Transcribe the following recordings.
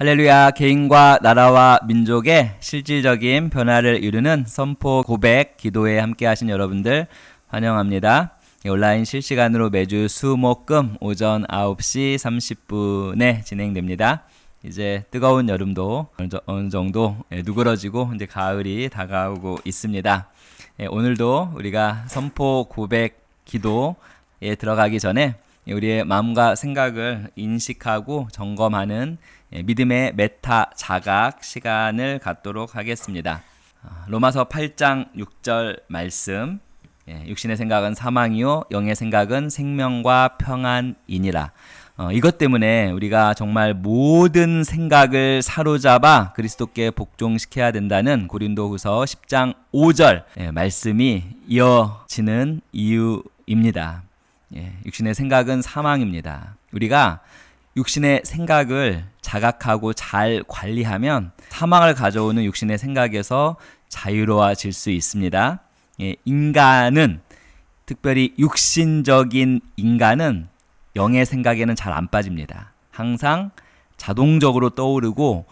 할렐루야 개인과 나라와 민족의 실질적인 변화를 이루는 선포 고백 기도에 함께 하신 여러분들 환영합니다. 온라인 실시간으로 매주 수목금 오전 9시 30분에 진행됩니다. 이제 뜨거운 여름도 어느 정도 예, 누그러지고 이제 가을이 다가오고 있습니다. 예, 오늘도 우리가 선포 고백 기도에 들어가기 전에 우리의 마음과 생각을 인식하고 점검하는 예, 믿음의 메타 자각 시간을 갖도록 하겠습니다. 아, 로마서 8장 6절 말씀 예, 육신의 생각은 사망이요 영의 생각은 생명과 평안이니라. 어, 이것 때문에 우리가 정말 모든 생각을 사로잡아 그리스도께 복종시켜야 된다는 고린도후서 10장 5절 예, 말씀이 이어지는 이유입니다. 예, 육신의 생각은 사망입니다. 우리가 육신의 생각을 자각하고 잘 관리하면 사망을 가져오는 육신의 생각에서 자유로워질 수 있습니다. 예, 인간은 특별히 육신적인 인간은 영의 생각에는 잘 안 빠집니다. 항상 자동적으로 떠오르고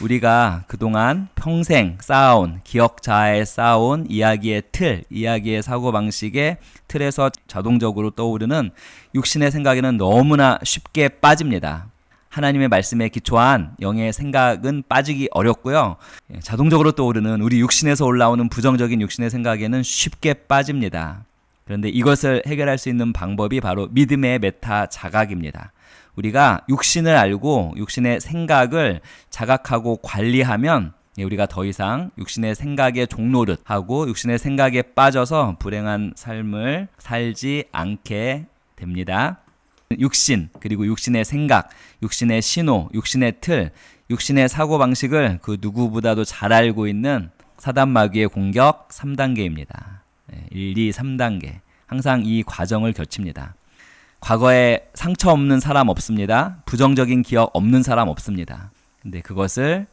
우리가 그동안 평생 쌓아온 기억자에 쌓아온 이야기의 틀, 이야기의 사고방식의 틀에서 자동적으로 떠오르는 육신의 생각에는 너무나 쉽게 빠집니다. 하나님의 말씀에 기초한 영의 생각은 빠지기 어렵고요. 예, 자동적으로 떠오르는 우리 육신에서 올라오는 부정적인 육신의 생각에는 쉽게 빠집니다. 그런데 이것을 해결할 수 있는 방법이 바로 믿음의 메타 자각입니다. 우리가 육신을 알고 육신의 생각을 자각하고 관리하면 예, 우리가 더 이상 육신의 생각의 종노릇 하고 육신의 생각에 빠져서 불행한 삶을 살지 않게 됩니다. 육신 그리고 육신의 생각, 육신의 신호, 육신의 틀, 육신의 사고 방식을 그 누구보다도 잘 알고 있는 사단 마귀의 공격 3단계입니다. 1, 2, 3단계. 항상 이 과정을 거칩니다. 과거에 상처 없는 사람 없습니다. 부정적인 기억 없는 사람 없습니다. 근데 그것을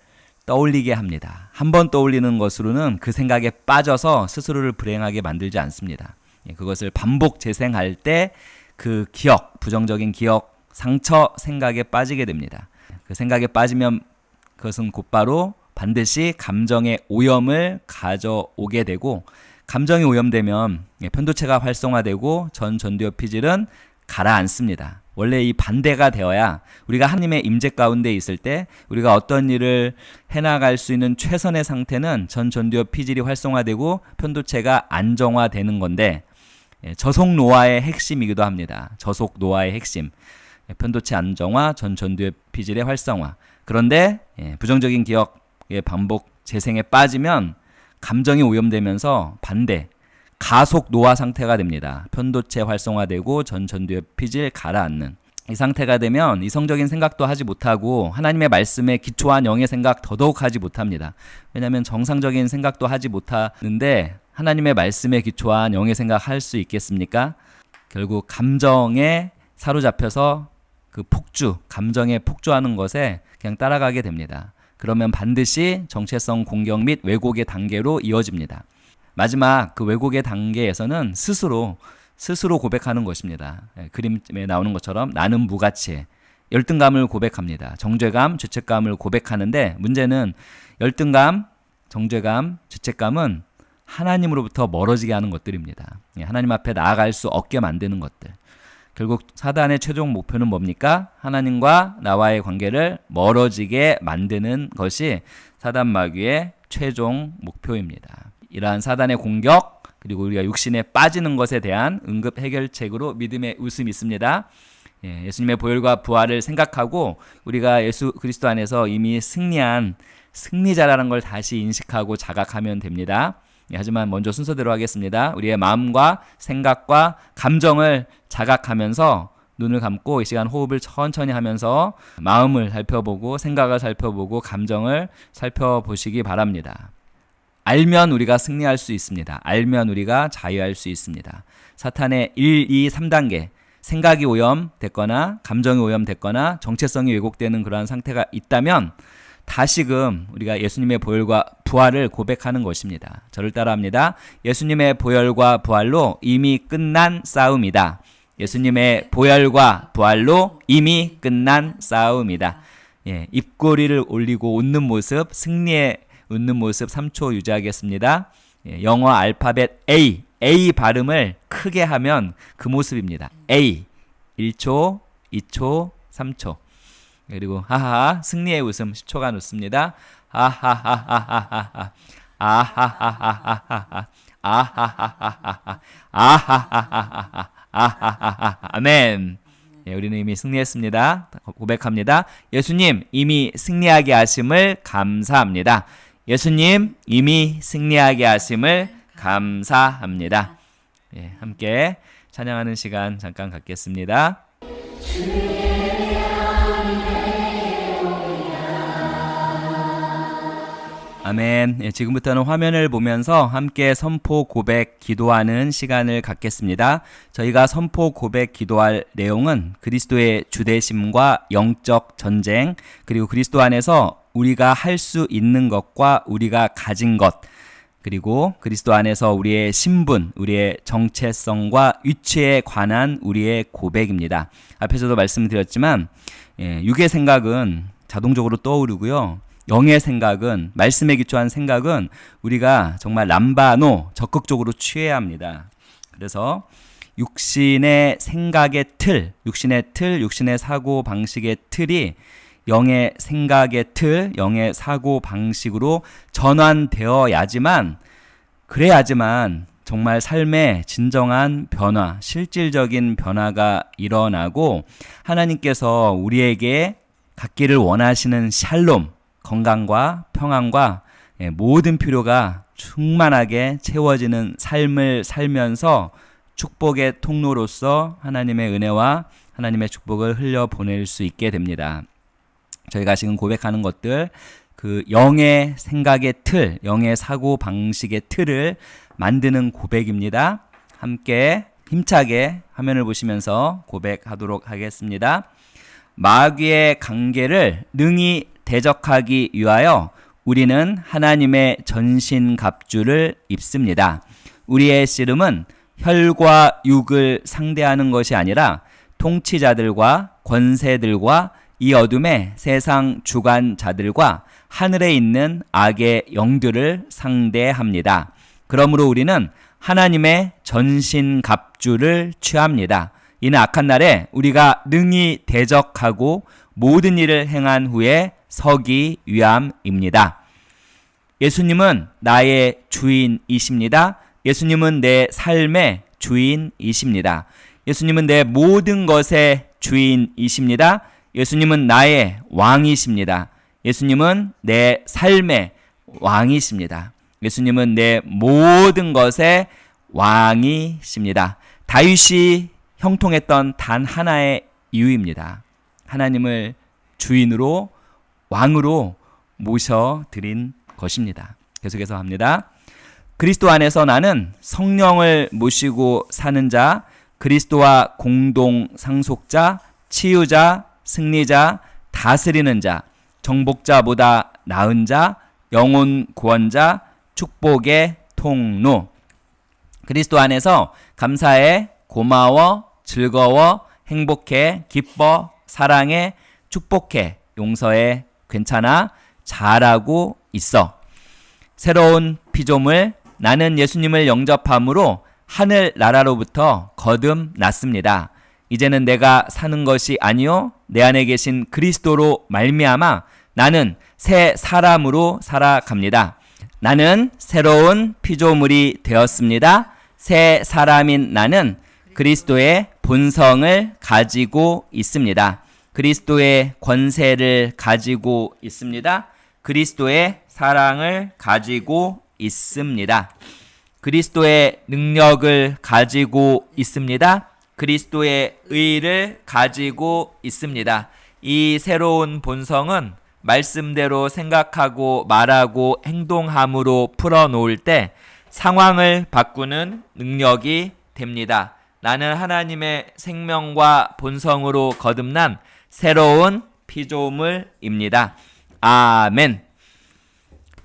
떠올리게 합니다. 한 번 떠올리는 것으로는 그 생각에 빠져서 스스로를 불행하게 만들지 않습니다. 예, 그것을 반복 재생할 때 그 기억, 부정적인 기억, 상처 생각에 빠지게 됩니다. 그 생각에 빠지면 그것은 곧바로 반드시 감정의 오염을 가져오게 되고 감정이 오염되면 예, 편도체가 활성화되고 전 전두엽 피질은 가라앉습니다. 원래 이 반대가 되어야 우리가 하나님의 임재 가운데 있을 때 우리가 어떤 일을 해나갈 수 있는 최선의 상태는 전 전두엽 피질이 활성화되고 편도체가 안정화되는 건데 예, 저속 노화의 핵심이기도 합니다. 저속 노화의 핵심. 예, 편도체 안정화, 전 전두엽 피질의 활성화. 그런데 예, 부정적인 기억의 반복 재생에 빠지면 감정이 오염되면서 반대 가속 노화 상태가 됩니다. 편도체 활성화되고 전 전두엽 피질 가라앉는 이 상태가 되면 이성적인 생각도 하지 못하고 하나님의 말씀에 기초한 영의 생각 더더욱 하지 못합니다. 왜냐하면 정상적인 생각도 하지 못하는데 하나님의 말씀에 기초한 영의 생각 할 수 있겠습니까? 결국 감정에 사로잡혀서 그 폭주, 감정에 폭주하는 것에 그냥 따라가게 됩니다. 그러면 반드시 정체성 공격 및 왜곡의 단계로 이어집니다. 마지막 그 왜곡의 단계에서는 스스로 스스로 고백하는 것입니다. 예, 그림에 나오는 것처럼 나는 무가치해 열등감을 고백합니다. 정죄감, 죄책감을 고백하는데 문제는 열등감, 정죄감, 죄책감은 하나님으로부터 멀어지게 하는 것들입니다. 예, 하나님 앞에 나아갈 수 없게 만드는 것들. 결국 사단의 최종 목표는 뭡니까? 하나님과 나와의 관계를 멀어지게 만드는 것이 사단 마귀의 최종 목표입니다. 이러한 사단의 공격 그리고 우리가 육신에 빠지는 것에 대한 응급 해결책으로 믿음의 웃음이 있습니다. 예, 예수님의 보혈과 부활을 생각하고 우리가 예수 그리스도 안에서 이미 승리한 승리자라는 걸 다시 인식하고 자각하면 됩니다. 예, 하지만 먼저 순서대로 하겠습니다. 우리의 마음과 생각과 감정을 자각하면서 눈을 감고 이 시간 호흡을 천천히 하면서 마음을 살펴보고 생각을 살펴보고 감정을 살펴보시기 바랍니다. 알면 우리가 승리할 수 있습니다. 알면 우리가 자유할 수 있습니다. 사탄의 1, 2, 3단계 생각이 오염됐거나 감정이 오염됐거나 정체성이 왜곡되는 그러한 상태가 있다면 다시금 우리가 예수님의 보혈과 부활을 고백하는 것입니다. 저를 따라합니다. 예수님의 보혈과 부활로 이미 끝난 싸움이다. 예수님의 보혈과 부활로 이미 끝난 싸움이다. 예, 입꼬리를 올리고 웃는 모습, 승리의 웃는 모습 3초 유지하겠습니다. 예, 영어 알파벳 A, A 발음을 크게 하면 그 모습입니다. A. 1초, 2초, 3초. 그리고 하하 승리의 웃음 10초간 웃습니다. 아하하하하하 아하하하하하 아하하하하하 아하하하하하 아하하하 아멘. 예, 우리는 이미 승리했습니다. 고백합니다. 예수님 이미 승리하게 하심을 감사합니다. 예수님 이미 승리하게 하심을 감사합니다. 예, 함께 찬양하는 시간 잠깐 갖겠습니다. 아멘. 예, 지금부터는 화면을 보면서 함께 선포 고백 기도하는 시간을 갖겠습니다. 저희가 선포 고백 기도할 내용은 그리스도의 주대심과 영적 전쟁, 그리고 그리스도 안에서 우리가 할 수 있는 것과 우리가 가진 것, 그리고 그리스도 안에서 우리의 신분, 우리의 정체성과 위치에 관한 우리의 고백입니다. 앞에서도 말씀드렸지만, 예, 육의 생각은 자동적으로 떠오르고요. 영의 생각은 말씀에 기초한 생각은 우리가 정말 람바노 적극적으로 취해야 합니다. 그래서 육신의 생각의 틀, 육신의 틀, 육신의 사고 방식의 틀이 영의 생각의 틀, 영의 사고 방식으로 전환되어야지만 그래야지만 정말 삶의 진정한 변화, 실질적인 변화가 일어나고 하나님께서 우리에게 갖기를 원하시는 샬롬, 건강과 평안과 예, 모든 필요가 충만하게 채워지는 삶을 살면서 축복의 통로로서 하나님의 은혜와 하나님의 축복을 흘려 보낼 수 있게 됩니다. 저희가 지금 고백하는 것들 그 영의 생각의 틀, 영의 사고 방식의 틀을 만드는 고백입니다. 함께 힘차게 화면을 보시면서 고백하도록 하겠습니다. 마귀의 관계를 능히 대적하기 위하여 우리는 하나님의 전신갑주를 입습니다. 우리의 씨름은 혈과 육을 상대하는 것이 아니라 통치자들과 권세들과 이 어둠의 세상 주관자들과 하늘에 있는 악의 영들을 상대합니다. 그러므로 우리는 하나님의 전신갑주를 취합니다. 이는 악한 날에 우리가 능히 대적하고 모든 일을 행한 후에 서기 위함입니다. 예수님은 나의 주인이십니다. 예수님은 내 삶의 주인이십니다. 예수님은 내 모든 것의 주인이십니다. 예수님은 나의 왕이십니다. 예수님은 내 삶의 왕이십니다. 예수님은 내 모든 것의 왕이십니다. 다윗이 형통했던 단 하나의 이유입니다. 하나님을 주인으로 왕으로 모셔 드린 것입니다. 계속해서 합니다. 그리스도 안에서 나는 성령을 모시고 사는 자, 그리스도와 공동 상속자, 치유자, 승리자, 다스리는 자, 정복자보다 나은 자, 영혼 구원자, 축복의 통로. 그리스도 안에서 감사해, 고마워, 즐거워, 행복해, 기뻐, 사랑해, 축복해, 용서해, 괜찮아, 잘하고 있어. 새로운 피조물, 나는 예수님을 영접함으로 하늘 나라로부터 거듭났습니다. 이제는 내가 사는 것이 아니요 내 안에 계신 그리스도로 말미암아 나는 새 사람으로 살아갑니다. 나는 새로운 피조물이 되었습니다. 새 사람인 나는 그리스도의 본성을 가지고 있습니다. 그리스도의 권세를 가지고 있습니다. 그리스도의 사랑을 가지고 있습니다. 그리스도의 능력을 가지고 있습니다. 그리스도의 의를 가지고 있습니다. 이 새로운 본성은 말씀대로 생각하고 말하고 행동함으로 풀어놓을 때 상황을 바꾸는 능력이 됩니다. 나는 하나님의 생명과 본성으로 거듭난 새로운 피조물입니다. 아멘.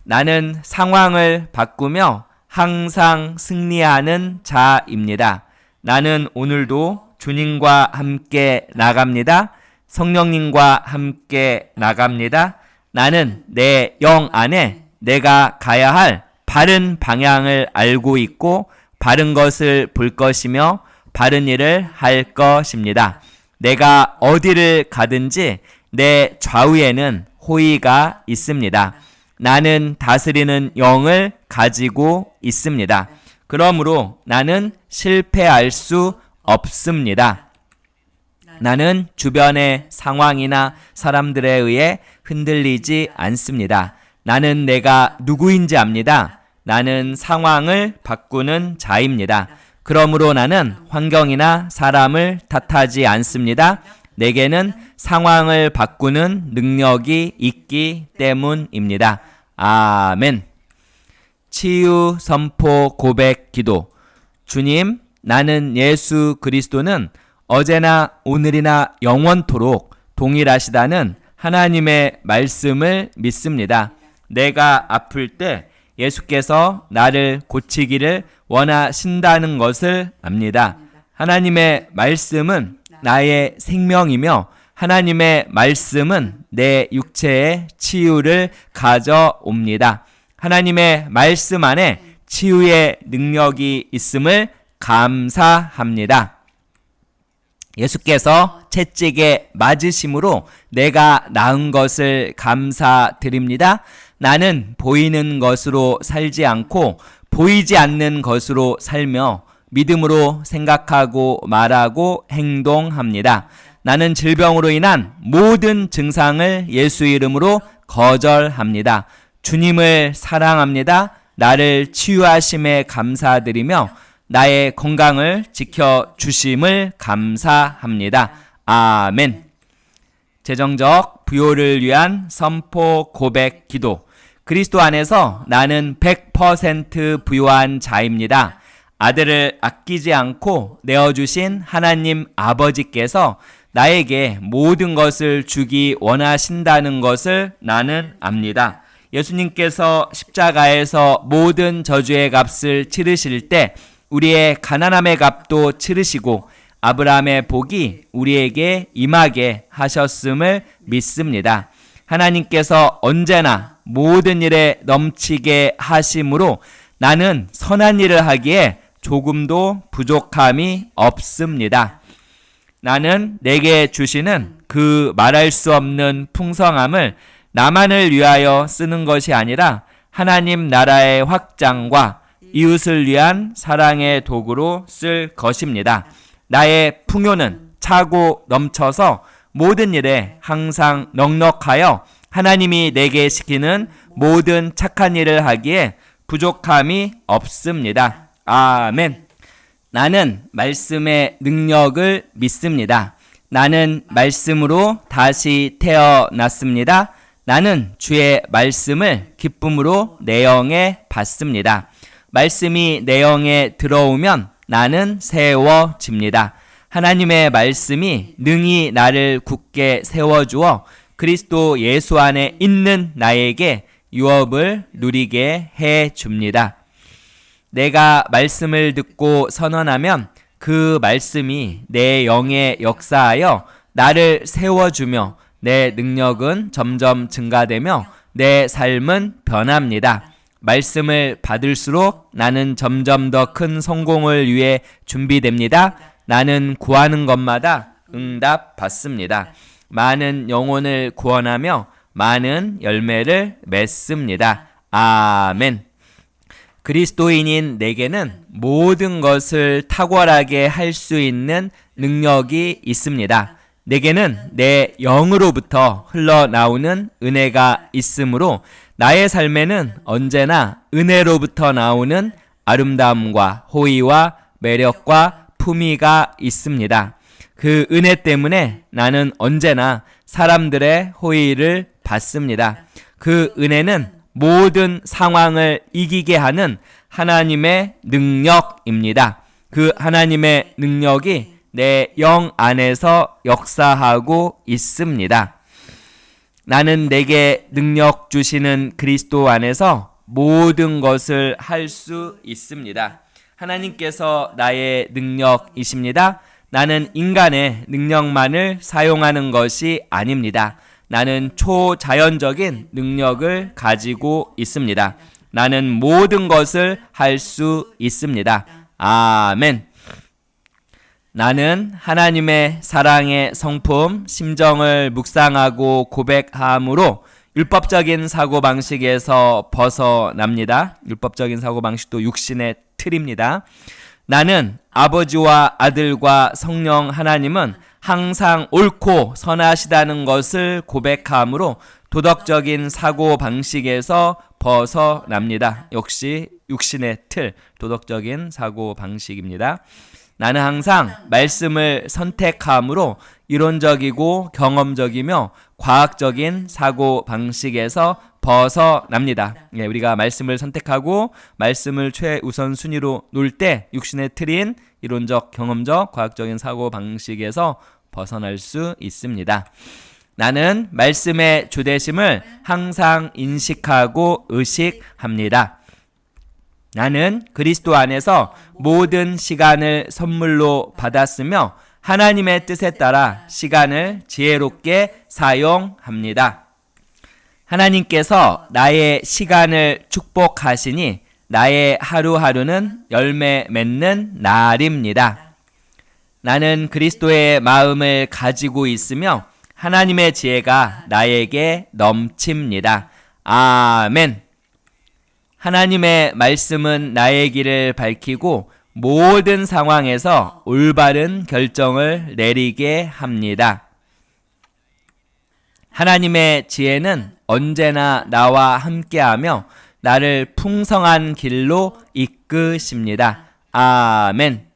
나는 상황을 바꾸며 항상 승리하는 자입니다. 나는 오늘도 주님과 함께 나갑니다. 성령님과 함께 나갑니다. 나는 내 영 안에 내가 가야 할 바른 방향을 알고 있고 바른 것을 볼 것이며 바른 일을 할 것입니다. 내가 어디를 가든지 내 좌우에는 호의가 있습니다. 나는 다스리는 영을 가지고 있습니다. 그러므로 나는 실패할 수 없습니다. 나는 주변의 상황이나 사람들에 의해 흔들리지 않습니다. 나는 내가 누구인지 압니다. 나는 상황을 바꾸는 자입니다. 그러므로 나는 환경이나 사람을 탓하지 않습니다. 내게는 상황을 바꾸는 능력이 있기 때문입니다. 아멘. 치유 선포 고백 기도. 주님, 나는 예수 그리스도는 어제나 오늘이나 영원토록 동일하시다는 하나님의 말씀을 믿습니다. 내가 아플 때 예수께서 나를 고치기를 원하신다는 것을 압니다. 하나님의 말씀은 나의 생명이며 하나님의 말씀은 내 육체의 치유를 가져옵니다. 하나님의 말씀 안에 치유의 능력이 있음을 감사합니다. 예수께서 채찍에 맞으심으로 내가 나은 것을 감사드립니다. 나는 보이는 것으로 살지 않고 보이지 않는 것으로 살며 믿음으로 생각하고 말하고 행동합니다. 나는 질병으로 인한 모든 증상을 예수 이름으로 거절합니다. 주님을 사랑합니다. 나를 치유하심에 감사드리며 나의 건강을 지켜 주심을 감사합니다. 아멘. 재정적 부요를 위한 선포 고백 기도. 그리스도 안에서 나는 100% 부요한 자입니다. 아들을 아끼지 않고 내어주신 하나님 아버지께서 나에게 모든 것을 주기 원하신다는 것을 나는 압니다. 예수님께서 십자가에서 모든 저주의 값을 치르실 때 우리의 가난함의 값도 치르시고 아브라함의 복이 우리에게 임하게 하셨음을 믿습니다. 하나님께서 언제나 모든 일에 넘치게 하심으로 나는 선한 일을 하기에 조금도 부족함이 없습니다. 나는 내게 주시는 그 말할 수 없는 풍성함을 나만을 위하여 쓰는 것이 아니라 하나님 나라의 확장과 이웃을 위한 사랑의 도구로 쓸 것입니다. 나의 풍요는 차고 넘쳐서 모든 일에 항상 넉넉하여 하나님이 내게 시키는 모든 착한 일을 하기에 부족함이 없습니다. 아멘. 나는 말씀의 능력을 믿습니다. 나는 말씀으로 다시 태어났습니다. 나는 주의 말씀을 기쁨으로 내 영에 받습니다. 말씀이 내 영에 들어오면 나는 세워집니다. 하나님의 말씀이 능히 나를 굳게 세워주어 그리스도 예수 안에 있는 나에게 유업을 누리게 해 줍니다. 내가 말씀을 듣고 선언하면 그 말씀이 내 영에 역사하여 나를 세워주며 내 능력은 점점 증가되며 내 삶은 변합니다. 말씀을 받을수록 나는 점점 더 큰 성공을 위해 준비됩니다. 나는 구하는 것마다 응답 받습니다. 많은 영혼을 구원하며 많은 열매를 맺습니다. 아멘. 그리스도인인 내게는 모든 것을 탁월하게 할 수 있는 능력이 있습니다. 내게는 내 영으로부터 흘러나오는 은혜가 있으므로 나의 삶에는 언제나 은혜로부터 나오는 아름다움과 호의와 매력과 품위가 있습니다. 그 은혜 때문에 나는 언제나 사람들의 호의를 받습니다. 그 은혜는 모든 상황을 이기게 하는 하나님의 능력입니다. 그 하나님의 능력이 내 영 안에서 역사하고 있습니다. 나는 내게 능력 주시는 그리스도 안에서 모든 것을 할 수 있습니다. 하나님께서 나의 능력이십니다. 나는 인간의 능력만을 사용하는 것이 아닙니다. 나는 초자연적인 능력을 가지고 있습니다. 나는 모든 것을 할 수 있습니다. 아멘. 나는 하나님의 사랑의 성품, 심정을 묵상하고 고백함으로 율법적인 사고방식에서 벗어납니다. 율법적인 사고방식도 육신의 틀입니다. 나는 아버지와 아들과 성령 하나님은 항상 옳고 선하시다는 것을 고백함으로 도덕적인 사고 방식에서 벗어납니다. 역시 육신의 틀, 도덕적인 사고 방식입니다. 나는 항상 말씀을 선택함으로 이론적이고 경험적이며 과학적인 사고 방식에서 벗어납니다. 예, 우리가 말씀을 선택하고 말씀을 최우선 순위로 놓을 때 육신의 틀인 이론적, 경험적, 과학적인 사고 방식에서 벗어날 수 있습니다. 나는 말씀의 주대심을 항상 인식하고 의식합니다. 나는 그리스도 안에서 모든 시간을 선물로 받았으며 하나님의 뜻에 따라 시간을 지혜롭게 사용합니다. 하나님께서 나의 시간을 축복하시니 나의 하루하루는 열매 맺는 날입니다. 나는 그리스도의 마음을 가지고 있으며 하나님의 지혜가 나에게 넘칩니다. 아멘. 하나님의 말씀은 나의 길을 밝히고 모든 상황에서 올바른 결정을 내리게 합니다. 하나님의 지혜는 언제나 나와 함께하며 나를 풍성한 길로 이끄십니다. 아멘.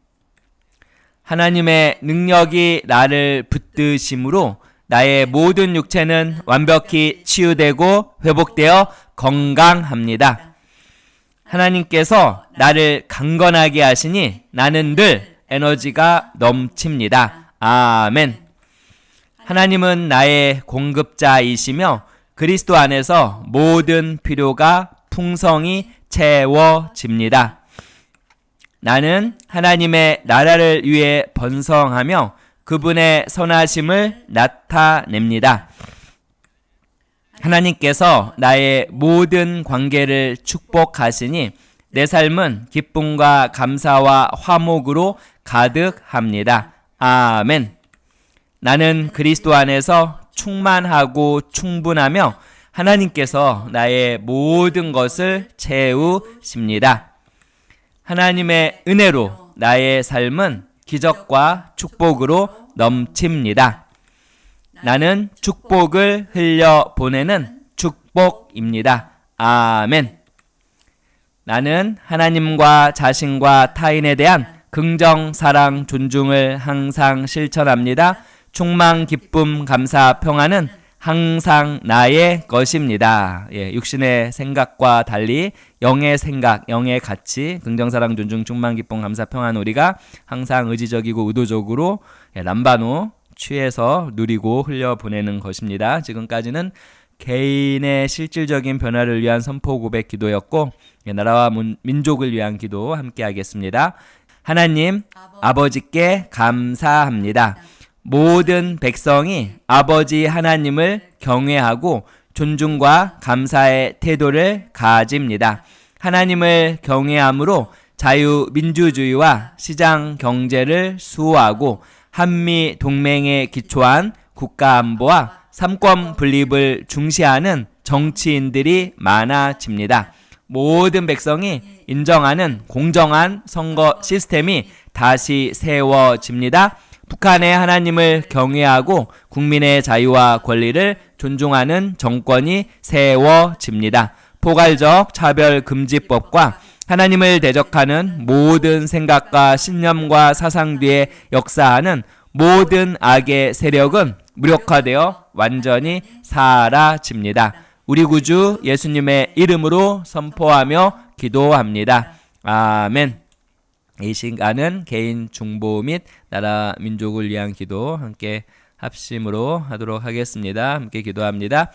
하나님의 능력이 나를 붙드심으로 나의 모든 육체는 완벽히 치유되고 회복되어 건강합니다. 하나님께서 나를 강건하게 하시니 나는 늘 에너지가 넘칩니다. 아멘. 하나님은 나의 공급자이시며 그리스도 안에서 모든 필요가 풍성히 채워집니다. 나는 하나님의 나라를 위해 번성하며 그분의 선하심을 나타냅니다. 하나님께서 나의 모든 관계를 축복하시니 내 삶은 기쁨과 감사와 화목으로 가득합니다. 아멘. 나는 그리스도 안에서 충만하고 충분하며 하나님께서 나의 모든 것을 채우십니다. 하나님의 은혜로 나의 삶은 기적과 축복으로 넘칩니다. 나는 축복을 흘려 보내는 축복입니다. 아멘. 나는 하나님과 자신과 타인에 대한 긍정, 사랑, 존중을 항상 실천합니다. 충만, 기쁨, 감사, 평안은 항상 나의 것입니다. 예, 육신의 생각과 달리 영의 생각, 영의 가치, 긍정, 사랑, 존중, 충만, 기쁨, 감사, 평안 우리가 항상 의지적이고 의도적으로 예, 람바노 취해서 누리고 흘려보내는 것입니다. 지금까지는 개인의 실질적인 변화를 위한 선포 고백 기도였고 예, 나라와 민족을 위한 기도 함께 하겠습니다. 하나님 아버지 께 감사합니다. 모든 백성이 아버지 하나님을 경외하고 존중과 감사의 태도를 가집니다. 하나님을 경외함으로 자유민주주의와 시장 경제를 수호하고 한미 동맹에 기초한 국가 안보와 삼권 분립을 중시하는 정치인들이 많아집니다. 모든 백성이 인정하는 공정한 선거 시스템이 다시 세워집니다. 북한의 하나님을 경외하고 국민의 자유와 권리를 존중하는 정권이 세워집니다. 포괄적 차별금지법과 하나님을 대적하는 모든 생각과 신념과 사상 뒤에 역사하는 모든 악의 세력은 무력화되어 완전히 사라집니다. 우리 구주 예수님의 이름으로 선포하며 기도합니다. 아멘. 이 시간은 개인 중보 및 나라 민족을 위한 기도 함께 합심으로 하도록 하겠습니다. 함께 기도합니다.